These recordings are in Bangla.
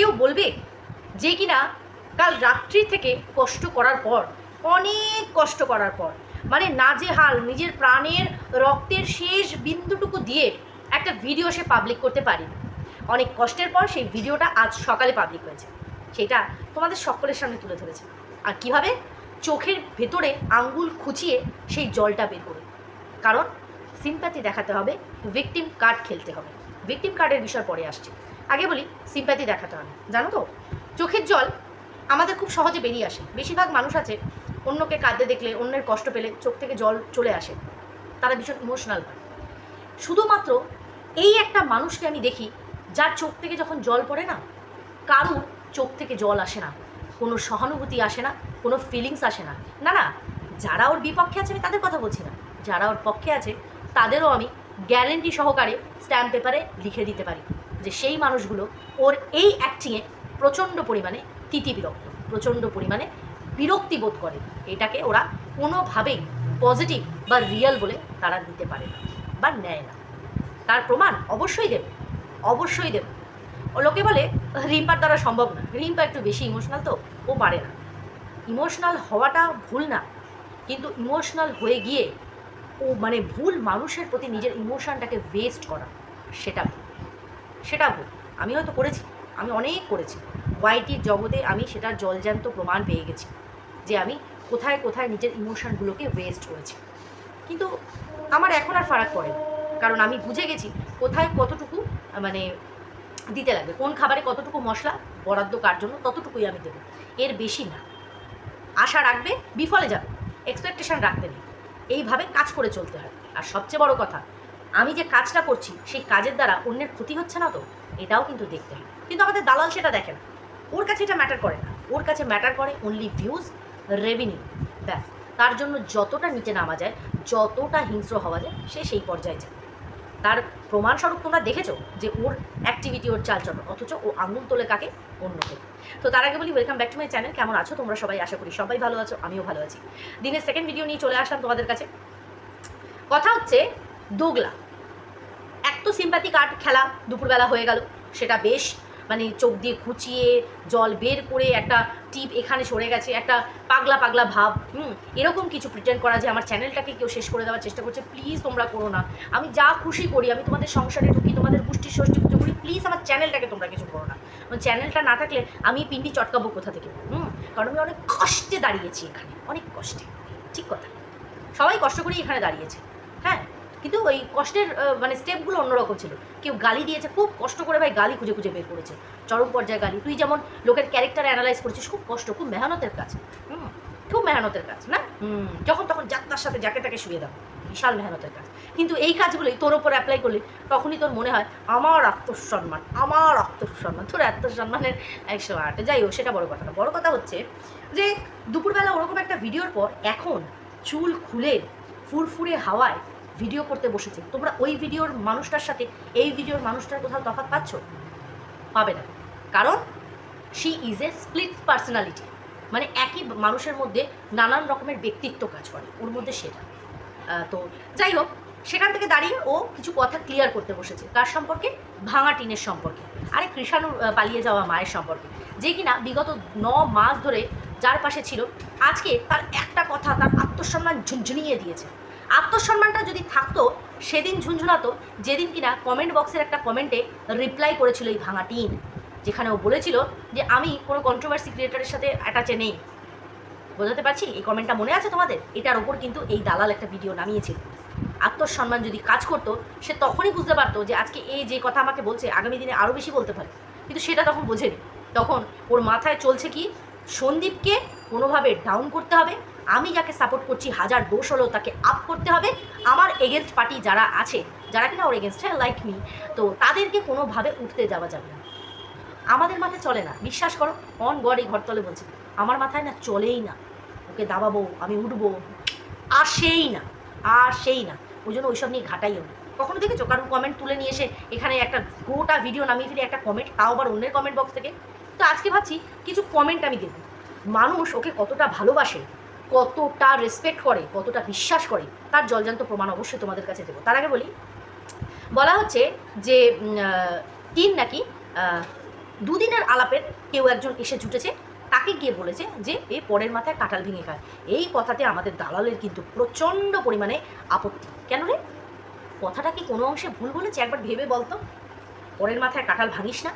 কেউ বলবে যে কিনা কাল রাত্রি থেকে কষ্ট করার পর, অনেক কষ্ট করার পর মানে নাজেহাল নিজের প্রাণের রক্তের শেষ বিন্দুটুকু দিয়ে একটা ভিডিও সে পাবলিক করতে পারি। অনেক কষ্টের পর সেই ভিডিওটা আজ সকালে পাবলিক হয়েছে। সেটা তোমাদের সকলের সামনে তুলে ধরেছে। আর কীভাবে? চোখের ভেতরে আঙ্গুল খুঁচিয়ে সেই জলটা বের করে। কারণ সিম্প্যাথি দেখাতে হবে ভিকটিম কার্ড খেলতে হবে। ভিকটিম কার্ডের বিষয় পরে আসছে। আগে বলি সিম্প্যাথি দেখাতে হবে। জানো তো? চোখের জল আমাদের খুব সহজে বেরিয়ে আসে। বেশিরভাগ মানুষ আছে, অন্যকে কাঁদতে দেখলে, অন্যের কষ্ট পেলে চোখ থেকে জল চলে আসে। তারা ভীষণ ইমোশনাল হয়। শুধুমাত্র এই একটা মানুষকে আমি দেখি, যার চোখ থেকে যখন জল পড়ে না কারু চোখ থেকে জল আসে না। কোনো সহানুভূতি আসে না, কোনো ফিলিংস আসে না। না না, যারা ওর বিপক্ষে আছে আমি তাদের কথা বলছি না। যারা ওর পক্ষে আছে, তাদেরও আমি গ্যারেন্টি সহকারে স্ট্যাম্প পেপারে লিখে দিতে পারি। যে সেই মানুষগুলো ওর এই অ্যাক্টিংয়ে প্রচণ্ড পরিমাণে তিতি বিরক্ত, প্রচণ্ড পরিমাণে বিরক্তি বোধ করে। এটাকে ওরা কোনোভাবেই পজিটিভ বা রিয়েল বলে তারা দিতে পারে না বা নেয় না। তার প্রমাণ অবশ্যই দেবে অবশ্যই দেবে। লোকে বলে, রিম্পার দ্বারা সম্ভব না। রিম্পা একটু বেশি ইমোশনাল তো, ও পারে না। ইমোশনাল হওয়াটা ভুল না, কিন্তু ইমোশনাল হয়ে গিয়ে ও মানে ভুল মানুষের প্রতি নিজের ইমোশনটাকে ওয়েস্ট করা, সেটা সেটা ভুল। আমি হয়তো করেছি, আমি অনেক করেছি। ওয়াইটির জগতে আমি সেটার জলজ্যান্ত প্রমাণ পেয়ে গেছি যে আমি কোথায় কোথায় নিজের ইমোশনগুলোকে ওয়েস্ট করেছি। কিন্তু আমার এখন আর ফারাক পড়ে কারণ আমি বুঝে গেছি কোথায় কতটুকু মানে দিতে লাগবে, কোন খাবারে কতটুকু মশলা বরাদ্দ কার জন্য ততটুকুই আমি দেবো। এর বেশি না। আশা রাখবে, বিফলে যাবে। এক্সপেকটেশন রাখতে নেই। এইভাবে কাজ করে চলতে হয়। আর সবচেয়ে বড় কথা আমি যে কাজটা করছি, সেই কাজের দ্বারা অন্যের ক্ষতি হচ্ছে না তো? এটাও কিন্তু দেখতে হয় কিন্তু আমাদের দালাল সেটা দেখে না। ওর কাছে এটা ম্যাটার করে না। ওর কাছে ম্যাটার করে অনলি ভিউজ রেভিনিউ ব্যাস। তার জন্য যতটা নিচে নামা যায়, যতটা হিংস্র হওয়া যায়, সে সেই পর্যায়ে যায়। তার প্রমাণস্বরূপ তোমরা দেখেছ যে ওর অ্যাক্টিভিটি ওর চালচলন, অথচ ও আঙুল তোলে কাকে? অন্যকে তো তার আগে বলি welcome back to my channel কেমন আছো? তোমরা সবাই আশা করি সবাই ভালো আছো, আমিও ভালো আছি। দিনের সেকেন্ড ভিডিও নিয়ে চলে আসলাম তোমাদের কাছে। কথা হচ্ছে দোগলা। এক তো সিম্প্যাথি কার্ড খেলা দুপুরবেলা হয়ে গেল। সেটা বেশ মানে চোখ দিয়ে খুঁচিয়ে জল বের করে একটা টিপ এখানে সরে গেছে, একটা পাগলা পাগলা ভাব, হুম, এরকম কিছু প্রিটেন্ড করা যে আমার চ্যানেলটাকে কেউ শেষ করে দেওয়ার চেষ্টা করছে। প্লিজ তোমরা করো না। আমি যা খুশি করি, আমি তোমাদের সংসারে ঢুকি, তোমাদের পুষ্টি ষষ্ঠী পুজো করি প্লিজ আমার চ্যানেলটাকে তোমরা কিছু করো না। চ্যানেলটা না থাকলে আমি পিন্ডি চটকাবো কোথা থেকে? হুম, কারণ আমি অনেক কষ্টে দাঁড়িয়েছি এখানে, অনেক কষ্টে, ঠিক কথা। সবাই কষ্ট করেই এখানে দাঁড়িয়েছে। কিন্তু ওই কষ্টের মানে স্টেপগুলো অন্যরকম ছিল। কেউ গালি দিয়েছে, খুব কষ্ট করে ভাই গালি খুঁজে খুঁজে বের করেছে। চরম পর্যায়ে গালি। তুই যেমন লোকের ক্যারেক্টার অ্যানালাইজ করেছিস, খুব কষ্ট, খুব মেহনতের কাজ। হুম, খুব মেহনতের কাজ, না? যখন তখন যাত্রার সাথে যাকে তাকে শুয়ে দাও। বিশাল মেহনতের কাজ। কিন্তু এই কাজগুলোই তোর ওপর অ্যাপ্লাই করলে, তখনই তোর মনে হয়, আমার আত্মসম্মান আমার আত্মসম্মান, তোর আত্মসম্মানের একশো আট যাই হোক, সেটা বড় কথা না বড় কথা হচ্ছে যে, দুপুরবেলা ওরকম একটা ভিডিওর পর এখন চুল খুলে, ফুরফুরে হাওয়ায় ভিডিও করতে বসেছে। তোমরা ওই ভিডিওর মানুষটার সাথে এই ভিডিওর মানুষটার কোথাও তফাৎ পাচ্ছ? পাবে না। কারণ she is a split personality মানে একই মানুষের মধ্যে নানান রকমের ব্যক্তিত্ব কাজ করে। ওর মধ্যে সেটা। তো যাই হোক সেখান থেকে দাঁড়িয়ে ও কিছু কথা ক্লিয়ার করতে বসেছে। কার সম্পর্কে? ভাঙা টিনের সম্পর্কে। আরে কৃষাণুর আহ, পালিয়ে যাওয়া মায়ের সম্পর্কে। যে কিনা বিগত ন মাস ধরে যার পাশে ছিল আজকে তার একটা কথা তার আত্মসম্মান ঝুনঝুনিয়ে দিয়েছে। আত্মসম্মানটা যদি থাকতো, সেদিন ঝুনঝুনাতো, যেদিন কিনা কমেন্ট বক্সের একটা কমেন্টে রিপ্লাই করেছিল এই ভাঙা টিন, যেখানে ও বলেছিল যে, আমি কোনো কন্ট্রোভার্সি ক্রিয়েটারের সাথে অ্যাটাচে নেই। বোঝাতে পারছি? এই কমেন্টটা মনে আছে তোমাদের? এটার ওপর কিন্তু এই দালাল একটা ভিডিও নামিয়েছিল। আত্মসম্মান যদি কাজ করতো, সে তখনই বুঝতে পারতো যে, আজকে এই যে কথা আমাকে বলছে, আগামী দিনে আরও বেশি বলতে পারে। কিন্তু সেটা তখন বোঝেনি। তখন ওর মাথায় চলছে কি, সন্দীপকে কোনোভাবে ডাউন করতে হবে আমি যাকে সাপোর্ট করছি, হাজার দোষ হলেও তাকে আপ করতে হবে। আমার এগেনস্ট পার্টি যারা আছে, যারা কিনা ওর এগেনস্ট হ্যাঁ লাইক মি তো তাদেরকে কোনোভাবে উঠতে যাওয়া যাবে না। আমাদের মাথায় চলে না। বিশ্বাস করো অন গড এই ঘরতলে বলছে, আমার মাথায় না চলেই না। ওকে দাবাবো, আমি উঠবো, আসেই না আসেই না। ওই জন্য ওইসব নিয়ে ঘাটাইও না। কখনো দেখেছ? কারণ কমেন্ট তুলে নিয়ে এসে এখানে একটা গোটা ভিডিও নামিয়ে ফেলে, একটা কমেন্ট তাও আবার অন্যের কমেন্ট বক্স থেকে? তো আজকে ভাবছি, কিছু কমেন্ট আমি দেবো। মানুষ ওকে কতটা ভালোবাসে কতটা রেসপেক্ট করে, কতটা বিশ্বাস করে, তার জলজান্ত প্রমাণ অবশ্যই তোমাদের কাছে দেবো। তার আগে বলি, বলা হচ্ছে যে তিন নাকি দুদিনের আলাপের কেউ একজন এসে জুটেছে, তাকে গিয়ে বলেছে যে, এ পরের মাথায় কাঁঠাল ভেঙে খায়। এই কথাতে আমাদের দালালের কিন্তু প্রচণ্ড পরিমাণে আপত্তি। কেন রে? কথাটা কি কোনো অংশে ভুল বলেছে? একবার ভেবে বলতো পরের মাথায় কাঁঠাল ভাঙিস না।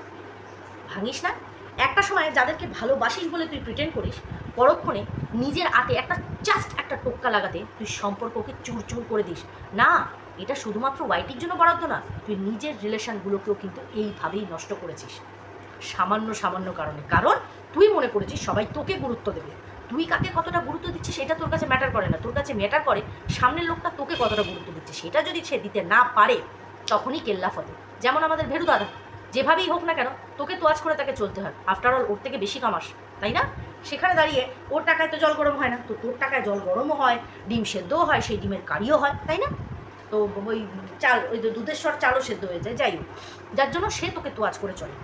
ভাঙিস না? একটা সময় যাদেরকে ভালোবাসিস বলে তুই প্রিটেন্ড করিস, পরক্ষণে নিজের আতে একটা জাস্ট একটা টোক্কা লাগাতে তুই সম্পর্ককে চুর চুর করে দিস। না, এটা শুধুমাত্র ওয়াইটির জন্য বরাদ্দ না, তুই নিজের রিলেশনগুলোকেও কিন্তু এইভাবেই নষ্ট করেছিস। সামান্য সামান্য কারণে। কারণ তুই মনে করেছিস সবাই তোকে গুরুত্ব দেবে। তুই কাকে কতটা গুরুত্ব দিচ্ছিস সেটা তোর কাছে ম্যাটার করে না। তোর কাছে ম্যাটার করে সামনের লোকটা তোকে কতটা গুরুত্ব দিচ্ছে সেটা যদি সে দিতে না পারে, তখনই কেল্লা ফলে। যেমন আমাদের ভেরু দাদা যেভাবেই হোক না কেন, তোকে তোয়াজ করে তাকে চলতে হয়। আফটার অল ওর থেকে বেশি কামাস, তাই না? সেখানে দাঁড়িয়ে ওর টাকায় তো জল গরম হয় না, তো তোর টাকায় জল গরমও হয়, ডিম সেদ্ধও হয়, সেই ডিমের কারিও হয়, তাই না? তো ওই চাল, ওই দুধের স্বর চালও সেদ্ধ হয়ে যায়, যাই হোক। যার জন্য সে তোকে তোয়াজ করে চলে।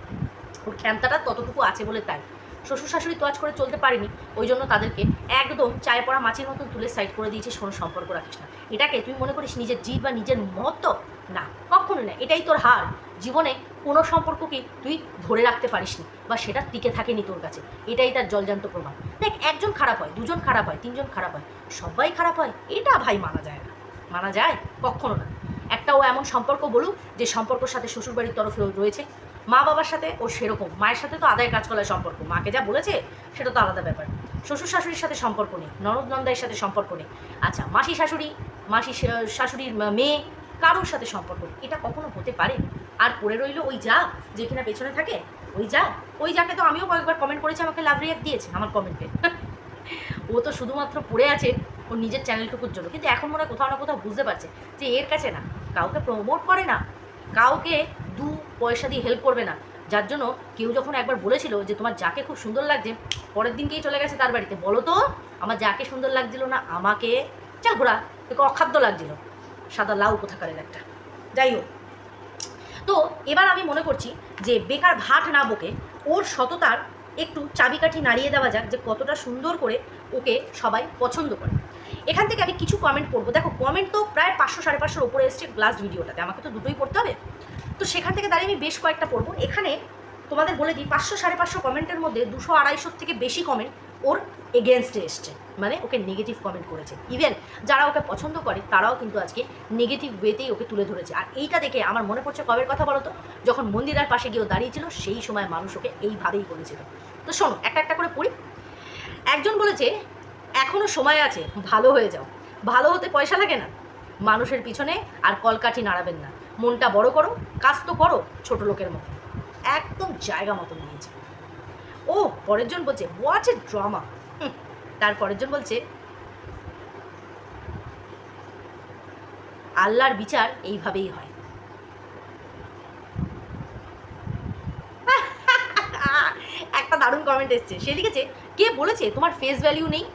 ওর ক্ষমতাটা ততটুকু আছে বলে তাই। শ্বশুর শাশুড়ি তোয়াজ করে চলতে পারেনি, ওই জন্য তাদেরকে একদম চায় পড়া মাছের মতন তুলে সাইড করে দিয়েছিস কোনো সম্পর্ক রাখিস না। এটাকে তুই মনে করিস নিজের জিদ বা নিজের মহত্ব না কখনো না, এটাই তোর হার। জীবনে কোনো সম্পর্ককে তুই ধরে রাখতে পারিসনি বা সেটা টিকে থাকেনি তোর কাছে। এটাই তার জলজান্ত প্রমাণ। দেখ, একজন খারাপ হয়, দুজন খারাপ হয়, তিনজন খারাপ হয়, সবাই খারাপ হয়, এটা ভাই মানা যায় না। মানা যায় কখনো না। একটা ও এমন সম্পর্ক বলুক যে সম্পর্কর সাথে শ্বশুরবাড়ির তরফে ওর রয়েছে। মা বাবার সাথে ও সেরকম, মায়ের সাথে তো আদায় কাজ করার সম্পর্ক। মাকে যা বলেছে, সেটা তো আলাদা ব্যাপার। শ্বশুর শাশুড়ির সাথে সম্পর্ক নেই, ননদ নন্দাইয়ের সাথে সম্পর্ক নেই। আচ্ছা মাসি শাশুড়ি, মাসি শাশুড়ির মেয়ে, কারোর সাথে সম্পর্ক। এটা কখনো হতে পারে? আর পড়ে রইল ওই যা যে কিনা পেছনে থাকে, ওই যা ওই যাকে তো আমিও কয়েকবার কমেন্ট করেছি, আমাকে লাভ রিয়াক্ট দিয়েছে আমার কমেন্টে ও তো শুধুমাত্র পড়ে আছে ওর নিজের চ্যানেলটুকুর জন্য। কিন্তু এখন মনে কোথাও না কোথাও বুঝতে পারছে যে এর কাছে না, কাউকে প্রমোট করে না, কাউকে দু পয়সা দিয়ে হেল্প করবে না। যার জন্য কেউ যখন একবার বলেছিল যে তোমার যাকে খুব সুন্দর লাগছে, পরের দিনকেই চলে গেছে তার বাড়িতে। বলো তো, আমার যাকে সুন্দর লাগছিল না, আমাকে? চল ঘোরা অখাদ্য লাগছিল। সাদা লাউ কোথাকারের একটা। যাই হোক। তো এবার আমি মনে করছি যে বেকার ভাট না বকে ওর সততার একটু চাবিকাঠি নাড়িয়ে দেওয়া যাক যে কতটা সুন্দর করে ওকে সবাই পছন্দ করে। এখান থেকে আমি কিছু কমেন্ট করব দেখো কমেন্ট তো প্রায় পাঁচশো, সাড়ে পাঁচশোর ওপরে এসছে লাস্ট ভিডিওটাতে আমাকে তো দুটোই পড়তে হবে। তো সেখান থেকে দাঁড়িয়ে আমি বেশ কয়েকটা পড়ব। এখানে তোমাদের বলে দিই, পাঁচশো, সাড়ে পাঁচশো কমেন্টের মধ্যে দুশো, আড়াইশোর থেকে বেশি কমেন্ট ওর এগেনস্টে এসছে। মানে ওকে নেগেটিভ কমেন্ট করেছে। ইভেন যারা ওকে পছন্দ করে, তারাও কিন্তু আজকে নেগেটিভ ওয়েতেই ওকে তুলে ধরেছে। আর এইটা দেখে আমার মনে পড়ছে কবের কথা বলো তো যখন মন্দিরার পাশে গিয়েও দাঁড়িয়েছিল, সেই সময় মানুষ ওকে এইভাবেই বলেছিল। তো শোনো, একটা একটা করে পড়ি। একজন বলেছে এখনও সময় আছে, ভালো হয়ে যাও। ভালো হতে পয়সা লাগে না। মানুষের পিছনে আর কলকাঠি নাড়াবেন না। মনটা বড় করো, কাজ তো করো, ছোট লোকের মতো। একদম জায়গা মতো নিয়েছে ও পরের জন বলছে হোয়াট এ ড্রামা তার পরের জন বলছে, আল্লাহর বিচার এইভাবেই হয়। একটা দারুণ কমেন্ট এসছে। সে লিখেছে, কে বলেছে তোমার ফেস ভ্যালিউ নেই?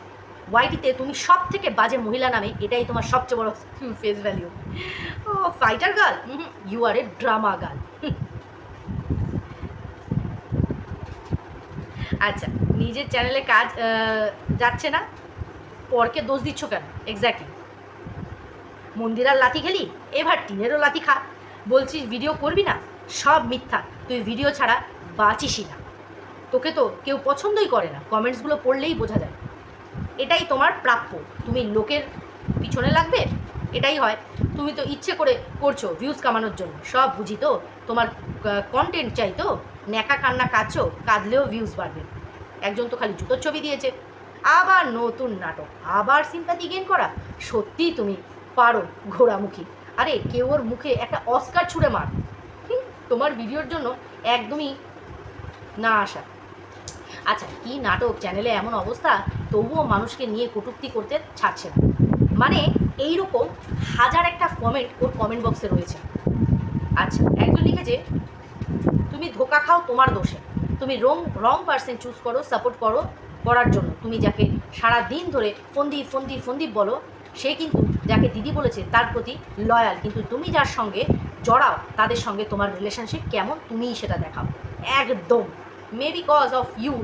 ওয়াইটিতে তুমি সব থেকে বাজে মহিলা নামে, এটাই তোমার সবচেয়ে বড় face value oh fighter girl you are a drama girl আচ্ছা নিজের চ্যানেলে কাজ যাচ্ছে না, পরকে দোষ দিচ্ছ কেন? এক্স্যাক্টলি মন্দিরার লাথি খেলি? এবার টিনেরও লাথি খা। বলছিস ভিডিও করবি না? সব মিথ্যা। তুই ভিডিও ছাড়া বাঁচিসই না। তোকে তো কেউ পছন্দই করে না। কমেন্টসগুলো পড়লেই বোঝা যায়। এটাই তোমার প্রাপ্য। তুমি লোকের পিছনে লাগবে? এটাই হয়। তুমি তো ইচ্ছে করে করছ ভিউজ কামানোর জন্য। সব বুঝি তো? তোমার কন্টেন্ট চাই তো? ন্যাকা কান্না কাঁদছো কাঁদলেও ভিউজ বাড়বে। একজন তো খালি জুতোর ছবি দিয়েছে। আবার নতুন নাটক, আবার সিম্পাতি গেন করা। সত্যিই তুমি পারো ঘোড়ামুখী। আরে, কেউ ওর মুখে একটা অস্কার ছুঁড়ে মার। তোমার ভিডিওর জন্য একদমই না আসা। আচ্ছা কি নাটক? চ্যানেলে এমন অবস্থা, তবুও মানুষকে নিয়ে কটূক্তি করতে ছাড়ছে না। মানে এইরকম হাজার একটা কমেন্ট ওর কমেন্ট বক্সে রয়েছে। আচ্ছা একজন লিখেছে তুমি ধোকা খাও, তোমার দোষে তুমি রং রং পার্সন চুজ করো সাপোর্ট করো, করার জন্য। তুমি যাকে সারা দিন ধরে ফন্দি ফন্দি ফন্দি বলো, সে কিন্তু যাকে দিদি বলেছে, তার প্রতি লয়াল কিন্তু তুমি যার সঙ্গে জড়াও, তাদের সঙ্গে তোমার রিলেশনশিপ কেমন, তুমিই সেটা দেখাও। একদম। May because of you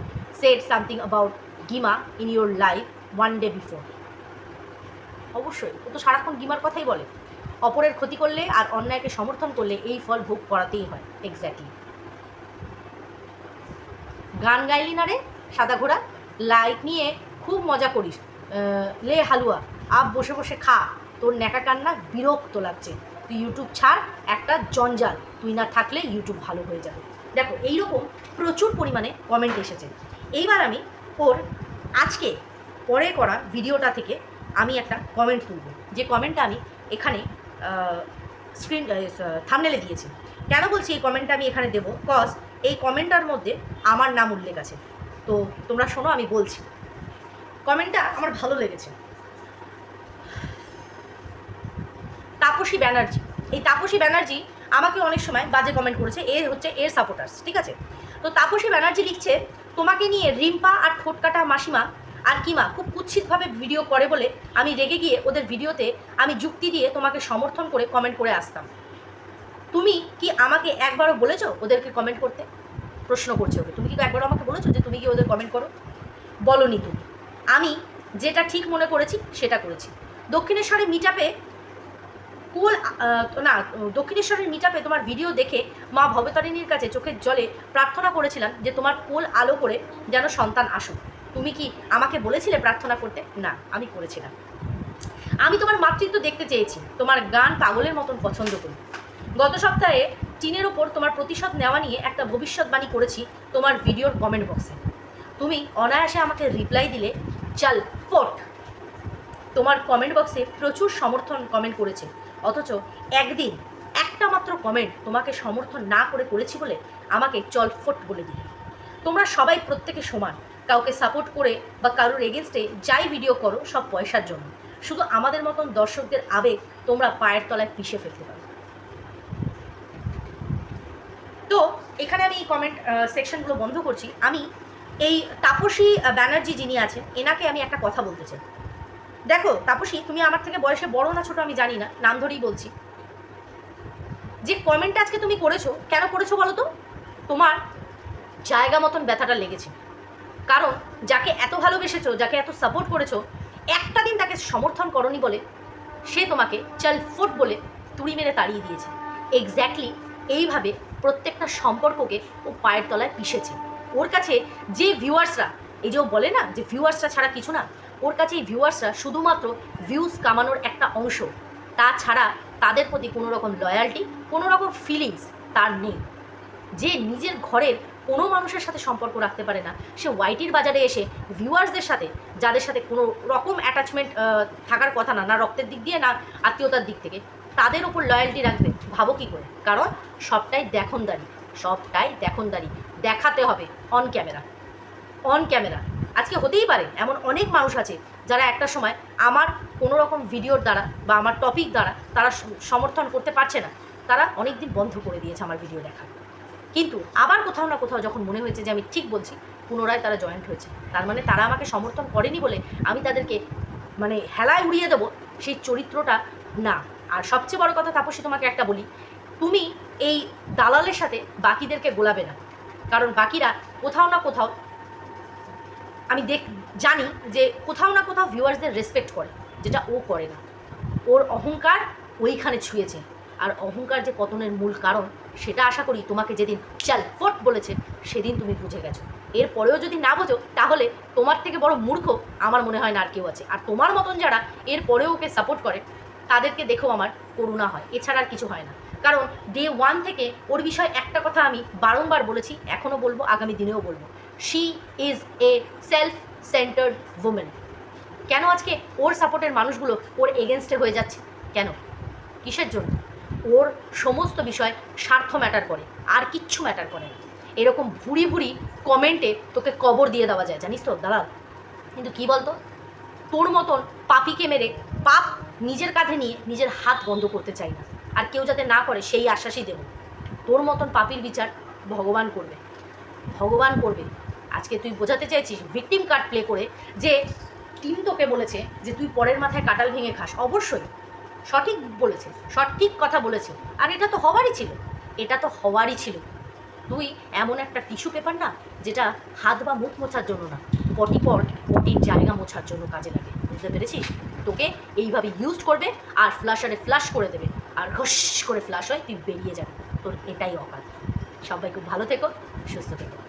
said something about GiMA in your life one day before অবশ্যই, ও তো সারাক্ষণ গিমার কথাই বলে। অপরের ক্ষতি করলে আর অন্যায়কে সমর্থন করলে এই ফল ভোগ করাতেই হয়। এক্স্যাক্টলি গান গাইলি না রে, সাদা ঘোড়া? লাইট নিয়ে খুব মজা করিস। লে হালুয়া, আপ বসে বসে খা। তোর ন্যাকা কান্না বিরক্ত লাগছে। তুই ইউটিউব ছাড়, একটা জঞ্জাল। তুই না থাকলে ইউটিউব ভালো হয়ে যাবে। দেখো, এইরকম প্রচুর পরিমাণে কমেন্ট এসেছে। এইবার আমি ওর আজকে পরে করা ভিডিওটা থেকে আমি একটা কমেন্ট তুলব। যে কমেন্টটা আমি এখানে স্ক্রিন থামনেলে দিয়েছি। কেন বলছি এই কমেন্টটা আমি এখানে দেবো? কজ এই কমেন্টটার মধ্যে আমার নাম উল্লেখ আছে। তো তোমরা শোনো, আমি বলছি। কমেন্টটা আমার ভালো লেগেছে। তাপসী ব্যানার্জি। এই তাপসী ব্যানার্জি আমাকে অনেক সময় বাজে কমেন্ট করেছে, এ হচ্ছে এর সাপোর্টার্স ঠিক আছে? তো তাপসী ব্যানার্জি লিখছে, তোমাকে নিয়ে রিম্পা আর ঠোঁটকাটা মাসিমা আর কিমা খুব কুৎসিতভাবে ভিডিও করে বলে আমি রেগে গিয়ে ওদের ভিডিওতে আমি যুক্তি দিয়ে তোমাকে সমর্থন করে কমেন্ট করে আসতাম। তুমি কি আমাকে একবারও বলেছ ওদেরকে কমেন্ট করতে? প্রশ্ন করছে ওকে। তুমি কি একবারও আমাকে বলেছ যে তুমি কি ওদের কমেন্ট করো? বলনি তুমি। আমি যেটা ঠিক মনে করেছি সেটা করেছি। দক্ষিণেশ্বরের মিটাপে কোল আহ, না দক্ষিণেশ্বরের মিটাপে তোমার ভিডিও দেখে মা ভবতারিণীর কাছে চোখের জলে প্রার্থনা করেছিলাম যে তোমার কোল আলো করে যেন সন্তান আসুক। তুমি কি আমাকে বলেছিলে প্রার্থনা করতে? না আমি করেছিলাম। আমি তোমার মাতৃত্ব দেখতে চেয়েছি। তোমার গান পাগলের মতন পছন্দ করি। গত সপ্তাহে টিনের ওপর তোমার প্রতিশোধ নেওয়া নিয়ে একটা ভবিষ্যৎবাণী করেছি তোমার ভিডিওর কমেন্ট বক্সে তুমি অনায়াসে আমাকে রিপ্লাই দিলে, চাল, ফোট। তোমার কমেন্ট বক্সে প্রচুর সমর্থন কমেন্ট করেছে। অথচ একদিন একটা মাত্র কমেন্ট তোমাকে সমর্থন না করে করেছি বলে আমাকে চল, ফোট বলে দিলে। তোমরা সবাই প্রত্যেকে সমান। কাউকে সাপোর্ট করে বা কারোর এগেনস্টে যাই ভিডিও করো, সব পয়সার জন্য। শুধু আমাদের মতন দর্শকদের আবেগ তোমরা পায়ের তলায় পিষে ফেলতে পারো। তো এখানে আমি এই কমেন্ট সেকশনগুলো বন্ধ করছি। আমি এই তাপসী ব্যানার্জি যিনি আছেন, এনাকে আমি একটা কথা বলতে চাই। দেখো, তাপসী, তুমি আমার থেকে বয়সে বড় না ছোট আমি জানি না, নাম ধরেই বলছি। যে কমেন্ট আজকে তুমি করেছ, কেন করেছ বলো তো? তোমার জায়গা মতন ব্যথাটা লেগেছে। কারণ যাকে এত ভালোবেসেছো, যাকে এত সাপোর্ট করেছ, একটা দিন তাকে সমর্থন করনি বলে সে তোমাকে চল ফুট বলে তুড়ি মেরে তাড়িয়ে দিয়েছে। এক্স্যাক্টলি এইভাবে প্রত্যেকটা সম্পর্ককে ও পায়ের তলায় পিষেছে। ওর কাছে যে ভিউয়ার্সরা, এই যে বলে না যে ভিউয়ার্সরা ছাড়া কিছু না, ওর কাছে এই ভিউয়ার্সরা শুধুমাত্র ভিউজ কামানোর একটা অংশ। তাছাড়া তাদের প্রতি কোনো রকম লয়্যালটি কোনো রকম ফিলিংস তার নেই। যে নিজের ঘরের কোনো মানুষের সাথে সম্পর্ক রাখতে পারে না, সে ওয়াইটির বাজারে এসে ভিউয়ার্সদের সাথে, যাদের সাথে কোনো রকম অ্যাটাচমেন্ট থাকার কথা না না রক্তের দিক দিয়ে, না আত্মীয়তার দিক থেকে, তাদের ওপর লয়্যালটি রাখবে। ভাবো কী করে? কারণ সবটাই দেখনদারি সবটাই দেখনদারি। দেখাতে হবে অন ক্যামেরা অন ক্যামেরা আজকে হতেই পারে এমন অনেক মানুষ আছে যারা একটা সময় আমার কোনো রকম ভিডিওর দ্বারা বা আমার টপিক দ্বারা তারা সমর্থন করতে পারছে না। তারা অনেক দিন বন্ধ করে দিয়েছে আমার ভিডিও দেখা কিন্তু আবার কোথাও না কোথাও যখন মনে হয়েছে যে আমি ঠিক বলছি, পুনরায় তারা জয়েন্ট হয়েছে। তার মানে তারা আমাকে সমর্থন করেনি বলে আমি তাদেরকে মানে হেলায় উড়িয়ে দেবো সেই চরিত্রটা না। আর সবচেয়ে বড় কথা তাপসী, তোমাকে একটা বলি। তুমি এই দালালের সাথে বাকিদেরকে গোলাবে না। কারণ বাকিরা কোথাও না কোথাও, আমি দেখ, জানি যে কোথাও না কোথাও ভিউয়ার্সদের রেসপেক্ট করে, যেটা ও করে না। ওর অহংকার ওইখানে ছুঁয়েছে। আর অহংকার যে পতনের মূল কারণ, সেটা আশা করি তোমাকে যেদিন চাল ফট বলেছে, সেদিন তুমি বুঝে গেছো। এরপরেও যদি না বোঝো, তাহলে তোমার থেকে বড় মূর্খ আমার মনে হয় না আর কেউ আছে। আর তোমার মতন যারা এরপরেও ওকে সাপোর্ট করে তাদেরকে দেখেও আমার করুণা হয়। এছাড়া আর কিছু হয় না। কারণ ডে ওয়ান থেকে ওর বিষয়ে একটা কথা আমি বারংবার বলেছি, এখনও বলব, আগামী দিনেও বলব। She is a self centred women কেন আজকে ওর সাপোর্টের মানুষগুলো ওর এগেনস্টে হয়ে যাচ্ছে? কেন? কিসের জন্য? ওর সমস্ত বিষয় স্বার্থ ম্যাটার করে, আর কিচ্ছু ম্যাটার করে না। এরকম ভুড়ি ভুড়ি কমেন্টে তোকে কবর দিয়ে দেওয়া যায়। জানিস তো? দালাল কিন্তু কি বলতো? তোর মতন পাপিকে মেরে পাপ নিজের কাঁধে নিয়ে নিজের হাত বন্ধ করতে চাই না। আর কেউ যাতে না করে, সেই আশ্বাসই দেব। তোর মতন পাপির বিচার ভগবান করবে। ভগবান করবে। আজকে তুই বোঝাতে চাইছিস ভিকটিম কার্ড প্লে করে যে টিম তোকে বলেছে যে তুই পরের মাথায় কাটাল ভেঙে খাস। অবশ্যই। সঠিক বলেছে, সঠিক কথা বলেছে। আর এটা তো হওয়ারই ছিল। এটা তো হওয়ারই ছিল। তুই এমন একটা টিস্যু পেপার না, যেটা হাত বা মুখ মোছার জন্য না পটি পট পটির জায়গা মোছার জন্য কাজে লাগে। বুঝতে পেরেছিস? তোকে এইভাবে ইউজ করবে আর ফ্লাশারে ফ্লাশ করে দেবে। আর ঘস করে ফ্লাশ হয় তুই বেরিয়ে যাবে। তোর এটাই অকাল। সবাই খুব ভালো থেকো, সুস্থ থেকো।